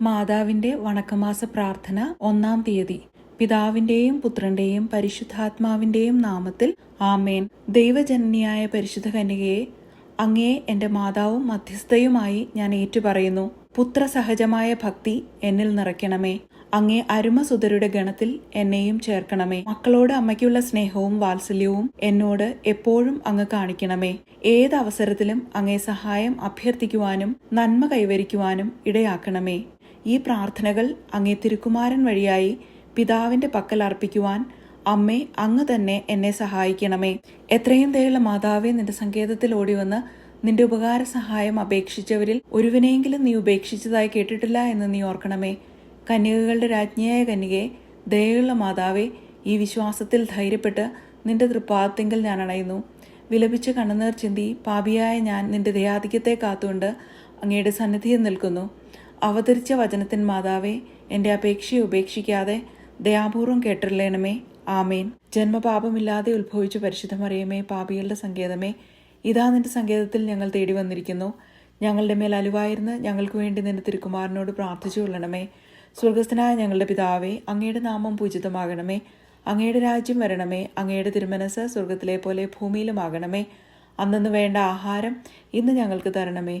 മാതാവിന്റെ വണക്കമാസ പ്രാർത്ഥന ഒന്നാം തീയതി. പിതാവിന്റെയും പുത്രന്റെയും പരിശുദ്ധാത്മാവിന്റെയും നാമത്തിൽ ആമേൻ. ദൈവജനനിയായ പരിശുദ്ധ കന്യകയെ അങ്ങേ എന്റെ മാതാവും മധ്യസ്ഥയുമായി ഞാൻ ഏറ്റുപറയുന്നു. പുത്രസഹജമായ ഭക്തി എന്നിൽ നിറയ്ക്കണമേ. അങ്ങേ അരുമസുതരുടെ ഗണത്തിൽ എന്നെയും ചേർക്കണമേ. മക്കളോട് അമ്മയ്ക്കുള്ള സ്നേഹവും വാത്സല്യവും എന്നോട് എപ്പോഴും അങ്ങ് കാണിക്കണമേ. ഏത് അവസരത്തിലും അങ്ങേ സഹായം അഭ്യർത്ഥിക്കുവാനും നന്മ കൈവരിക്കുവാനും ഇടയാക്കണമേ. ഈ പ്രാർത്ഥനകൾ അങ്ങേ തിരുക്കുമാരൻ വഴിയായി പിതാവിന്റെ പക്കൽ അർപ്പിക്കുവാൻ അമ്മേ അങ്ങ് തന്നെ എന്നെ സഹായിക്കണമേ. എത്രയും ദയുള്ള മാതാവേ നിന്റെ സങ്കേതത്തിൽ ഓടിവന്ന് നിന്റെ ഉപകാര സഹായം അപേക്ഷിച്ചവരിൽ ഒരുവിനെയെങ്കിലും നീ ഉപേക്ഷിച്ചതായി കേട്ടിട്ടില്ല എന്ന് നീ ഓർക്കണമേ. കന്യകകളുടെ രാജ്ഞിയായ കന്യകയെ ദയുള്ള മാതാവേ ഈ വിശ്വാസത്തിൽ ധൈര്യപ്പെട്ട് നിന്റെ തൃപ്പാദത്തിങ്കിൽ ഞാൻ അണയുന്നു. വിലപിച്ച് കണ്ണുനീർ ചിന്തി പാപിയായ ഞാൻ നിന്റെ ദയാധിക്യത്തെ കാത്തുകൊണ്ട് അങ്ങയുടെ സന്നിധിയിൽ നിൽക്കുന്നു. അവതരിച്ച വചനത്തിൻ മാതാവേ എന്റെ അപേക്ഷയെ ഉപേക്ഷിക്കാതെ ദയാപൂർവം കേട്ടില്ലേണമേ ആമേൻ. ജന്മപാപമില്ലാതെ ഉത്ഭവിച്ച പരിശുദ്ധമറിയമേ പാപികളുടെ സങ്കേതമേ ഇതാ നിന്റെ സങ്കേതത്തിൽ ഞങ്ങൾ തേടി വന്നിരിക്കുന്നു. ഞങ്ങളുടെ മേൽ അലുവായിരുന്ന് ഞങ്ങൾക്ക് വേണ്ടി നിന്റെ തിരുക്കുമാരനോട് പ്രാർത്ഥിച്ചു കൊള്ളണമേ. സ്വർഗസ്ഥനായ ഞങ്ങളുടെ പിതാവേ അങ്ങയുടെ നാമം പൂജിതമാകണമേ. അങ്ങയുടെ രാജ്യം വരണമേ. അങ്ങയുടെ തിരുമനസ് സ്വർഗത്തിലെ പോലെ ഭൂമിയിലുമാകണമേ. അന്നു വേണ്ട ആഹാരം ഇന്ന് ഞങ്ങൾക്ക് തരണമേ.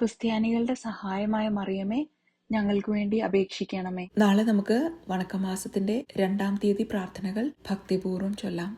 ക്രിസ്ത്യാനികളുടെ സഹായമായ മറിയമേ ഞങ്ങൾക്ക് വേണ്ടി അപേക്ഷിക്കണമേ. നാളെ നമുക്ക് വണക്കമാസത്തിന്റെ രണ്ടാം തീയതി പ്രാർത്ഥനകൾ ഭക്തിപൂർവം ചൊല്ലാം.